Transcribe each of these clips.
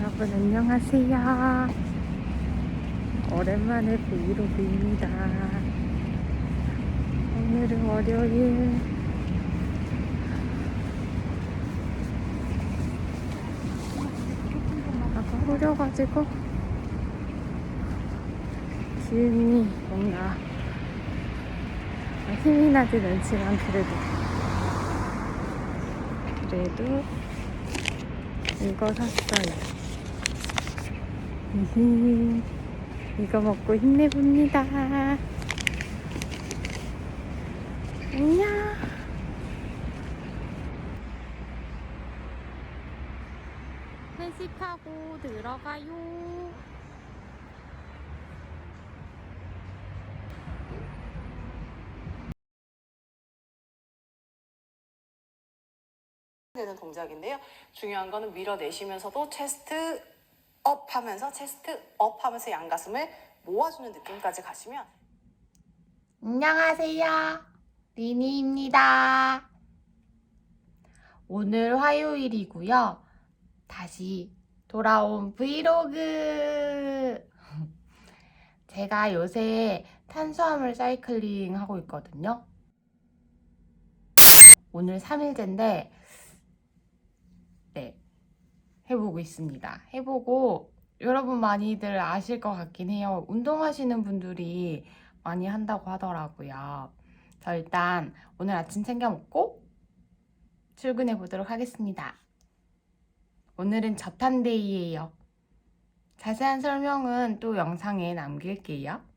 여러분 안녕하세요. 오랜만에 브이로그입니다. 오늘은 월요일. 아까 흐려가지고 기운이 뭔가 힘이 나진 않지만 그래도 그래도 이거 샀어요. 히히. 이거 먹고 힘내봅니다. 안녕. 회식하고 들어가요. 되는 동작인데요. 중요한 거는 밀어내시면서도 체스트 업 하면서 체스트 업 하면서 양가슴을 모아주는 느낌까지 가시면 안녕하세요. 리니입니다. 오늘 화요일이고요. 다시 돌아온 브이로그. 제가 요새 탄수화물 사이클링 하고 있거든요. 오늘 3일째인데, 네, 해보고 있습니다. 해보고, 여러분 많이들 아실 것 같긴 해요. 운동하시는 분들이 많이 한다고 하더라고요. 저 일단 오늘 아침 챙겨 먹고 출근해 보도록 하겠습니다. 오늘은 저탄데이예요. 자세한 설명은 또 영상에 남길게요.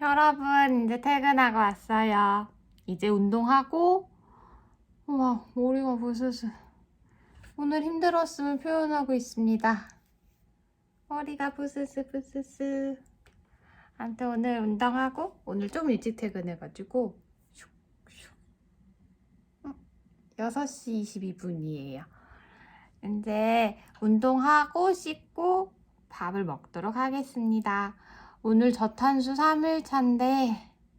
여러분, 이제 퇴근하고 왔어요. 이제 운동하고, 와, 머리가 부스스. 오늘 힘들었음을 표현하고 있습니다. 머리가 부스스, 부스스. 아무튼 오늘 운동하고, 오늘 좀 일찍 퇴근해가지고, 슉, 슉. 6시 22분이에요. 이제 운동하고, 씻고, 밥을 먹도록 하겠습니다. 오늘 저탄수 3일차인데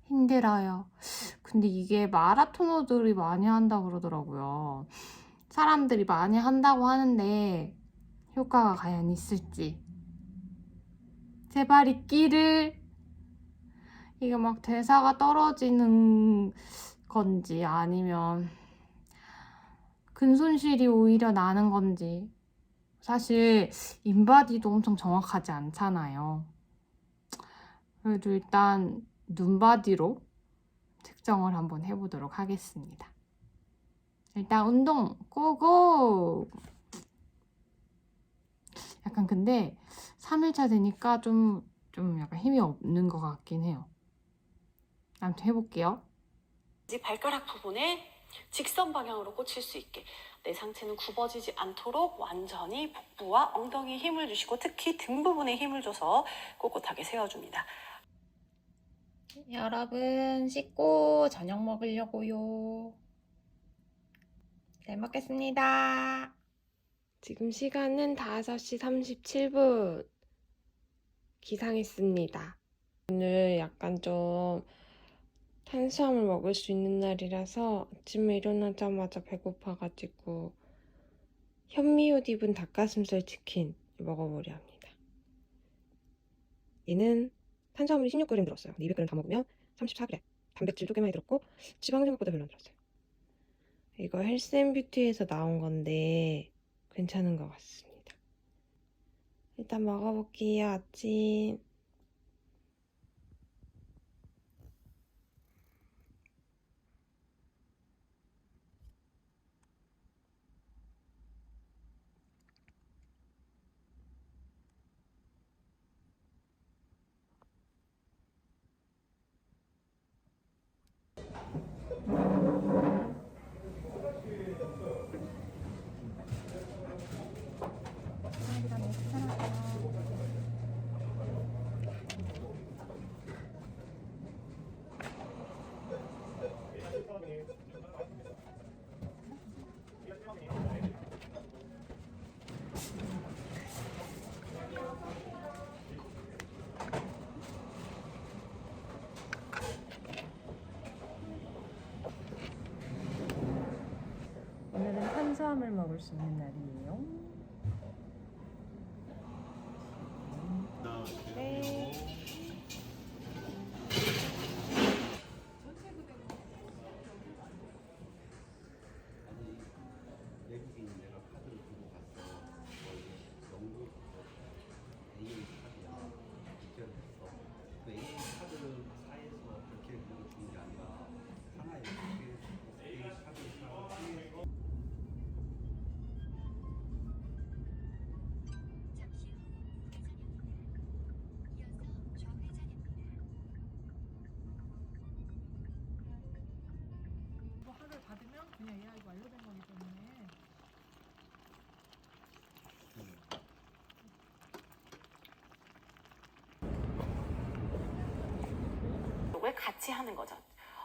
힘들어요. 근데 이게 마라토너들이 많이 한다 그러더라고요. 사람들이 많이 한다고 하는데 효과가 과연 있을지. 제발 있기를. 이게 막 대사가 떨어지는 건지 아니면 근손실이 오히려 나는 건지. 사실 인바디도 엄청 정확하지 않잖아요. 그래도 일단 눈바디로 측정을 한번 해보도록 하겠습니다. 일단 운동 고고! 약간 근데 3일차 되니까 좀, 좀 약간 힘이 없는 것 같긴 해요. 아무튼 해볼게요. 이 발가락 부분에 직선 방향으로 꽂힐 수 있게 내 상체는 굽어지지 않도록 완전히 복부와 엉덩이에 힘을 주시고 특히 등 부분에 힘을 줘서 꼿꼿하게 세워줍니다. 여러분 씻고 저녁 먹으려고요. 잘 먹겠습니다. 지금 시간은 5시 37분. 기상했습니다. 오늘 약간 좀 탄수화물 먹을 수 있는 날이라서 아침에 일어나자마자 배고파가지고 현미옷 입은 닭가슴살 치킨 먹어보려 합니다. 얘는 탄수화물이 16g 들었어요. 200g 다 먹으면 34g. 단백질도 꽤 많이 들었고 지방은 생각보다 별로 안 들었어요. 이거 헬스앤뷰티에서 나온 건데 괜찮은 것 같습니다. 일단 먹어볼게요. 아침. 오늘은 탄수화물 먹을 수 있는 날이에요. 그냥 AI가 완료된 거기 때문에 왜 같이 하는 거죠.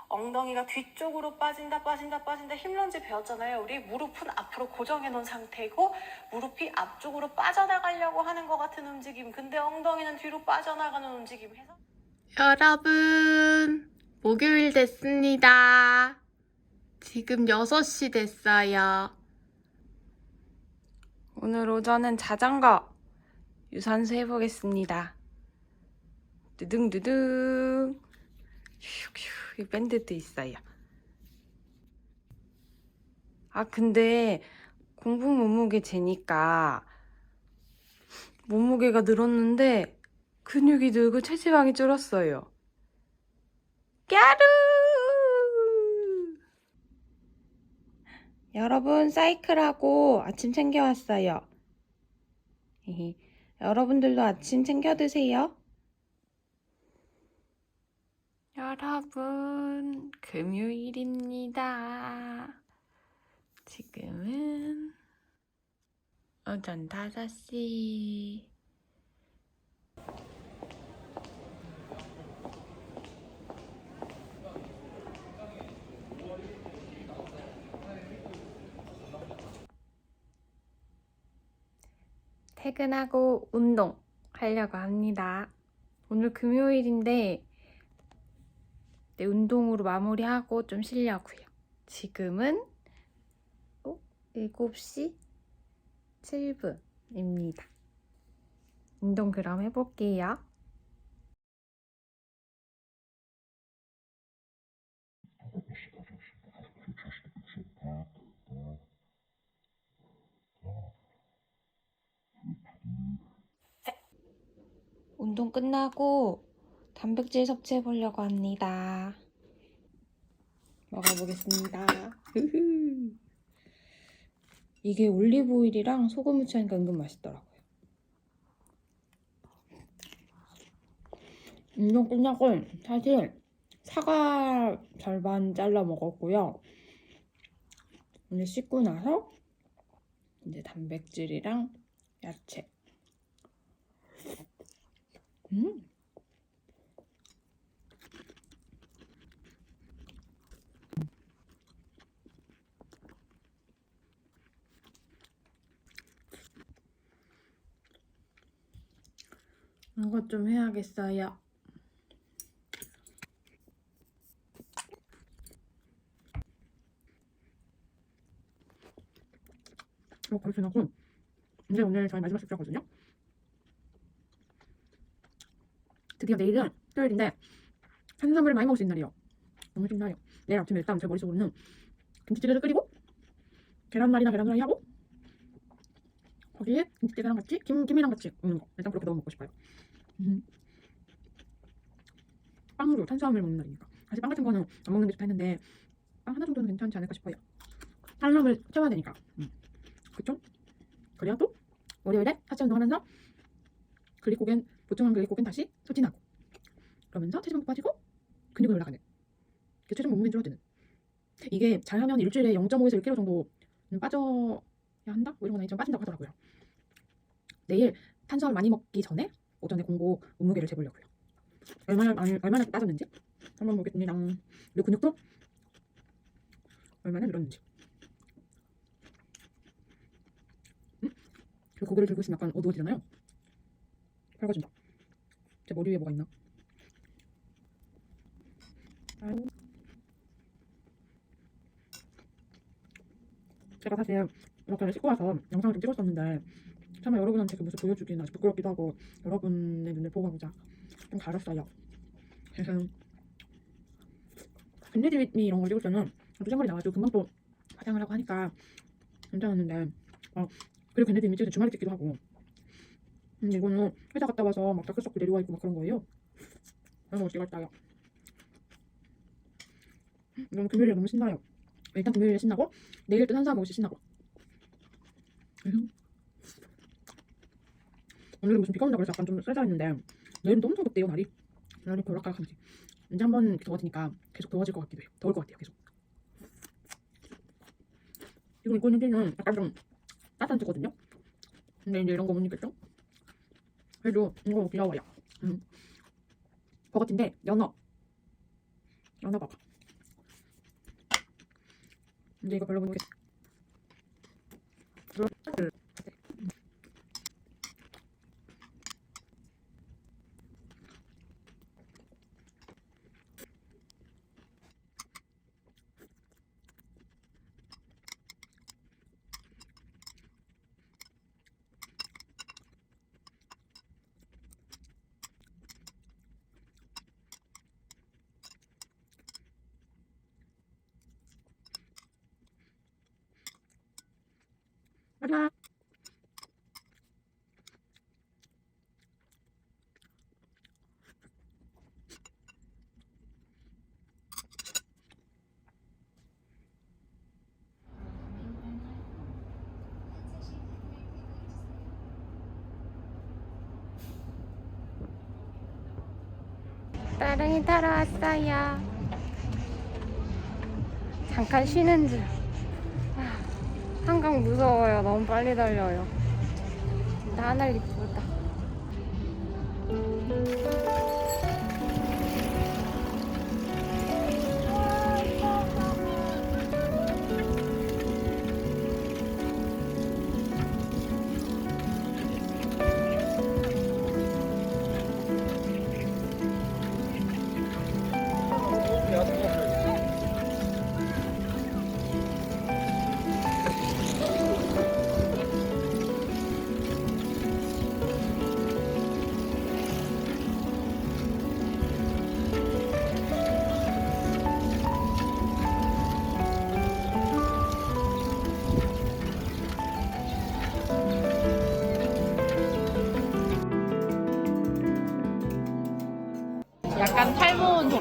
엉덩이가 뒤쪽으로 빠진다 빠진다 빠진다 힘런지 배웠잖아요. 우리 무릎은 앞으로 고정해 놓은 상태고 무릎이 앞쪽으로 빠져나가려고 하는 것 같은 움직임. 근데 엉덩이는 뒤로 빠져나가는 움직임 해서 여러분, 목요일 됐습니다. 지금 6시 됐어요. 오늘 오전은 자전거 유산소 해보겠습니다. 두둥두둥. 휴휴, 이 밴드도 있어요. 아, 근데 공복 몸무게 재니까 몸무게가 늘었는데 근육이 늘고 체지방이 줄었어요. 까루! 여러분, 사이클하고 아침 챙겨왔어요. 여러분들도 아침 챙겨 드세요. 여러분, 금요일입니다. 지금은 오전 5시. 퇴근하고 운동 하려고 합니다. 오늘 금요일인데 네, 운동으로 마무리하고 좀 쉬려고요. 지금은 어? 7시 7분입니다. 운동 그럼 해볼게요. 운동 끝나고 단백질 섭취해 보려고 합니다. 먹어보겠습니다. 이게 올리브 오일이랑 소금 후추하니까 은근 맛있더라고요. 운동 끝나고 사실 사과 절반 잘라 먹었고요. 오늘 씻고 나서 이제 단백질이랑 야채. 음. 이것 좀 해야겠어요. 어, 그렇게 하고 이제 오늘 저희 마지막 숙제거든요. 드디어 내일은 토요일인데 탄수화물을 많이 먹을 수 있는 날이에요. 너무 신나요. 내일 아침에 일단 제 머릿속으로는 김치찌개를 끓이고 계란말이나 계란후라이 하고 거기에 김치찌개랑 같이 김, 김이랑 같이 먹는 거 일단 그렇게 넣어 먹고 싶어요. 음. 빵으로 탄수화물 먹는 날이니까 사실 빵 같은 거는 안 먹는 게 좋다 했는데 빵 하나 정도는 괜찮지 않을까 싶어요. 탄수화물 채워야 되니까 음. 그쵸? 그래야 또 월요일에 하체 운동하면서 글리코겐 보충한 글리코겐 다시 소진하고 그러면서 체지방 빠지고 근육이 올라가는 그 최종 몸무게 줄어드는 이게 잘하면 일주일에 0.5에서 1kg 정도는 빠져야 한다? 뭐 이런 거나 좀 빠진다고 하더라고요 내일 탄수화물 많이 먹기 전에 오전에 공복 몸무게를 재보려고요 얼마나 많이, 얼마나 빠졌는지 한번 보겠습니다 그리고 근육도 얼마나 늘었는지 음? 그 고개를 들고 있으면 약간 어두워지잖아요 밝아진다 제 머리 위에 뭐가 있나? 제가 사실 이렇게 씻고 와서 영상을 좀 찍었었는데 차마 여러분한테 그 모습 보여주기는 아주 부끄럽기도 하고 여러분의 눈을 보고 하고자 좀 가렸어요. 그래서 근데집이 이런 걸 찍을 때는 두 생각이 나가지고 금방 또 화장을 하고 하니까 괜찮았는데 어, 그리고 걔네들이 찍을 때 주말에 찍기도 하고 근데 이거는 회사 갔다 와서 막 다크서클 내려와 있고 막 그런 거예요. 그래서 찍었어요. 너무 금요일에 너무 신나요. 일단 금요일에 신나고 내일 또 산사 먹을 신나고. 오늘은 무슨 비가 온다 그래서 약간 좀 쌀쌀했는데 내일은 또 엄청 덥대요 날이. 날이 보락가락한지. 이제 한번 이렇게 더워지니까 계속 더워질 것 같기도 해요. 더울 것 같아요 계속. 지금 입고 있는 티는 약간 좀 따뜻한 티거든요? 근데 이제 이런 거 못 입겠죠? 그래도 이거 귀여워요. 음. 버거티인데 연어. 연어 버거 근데 이거 별로 못 먹겠어 맞아 따릉이 타러 왔어요. 잠깐 쉬는 중. 아, 한강 무서워요. 너무 빨리 달려요. 나 하늘 이쁘다.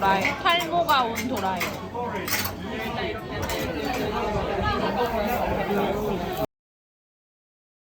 도라에 탈모가 온 도라에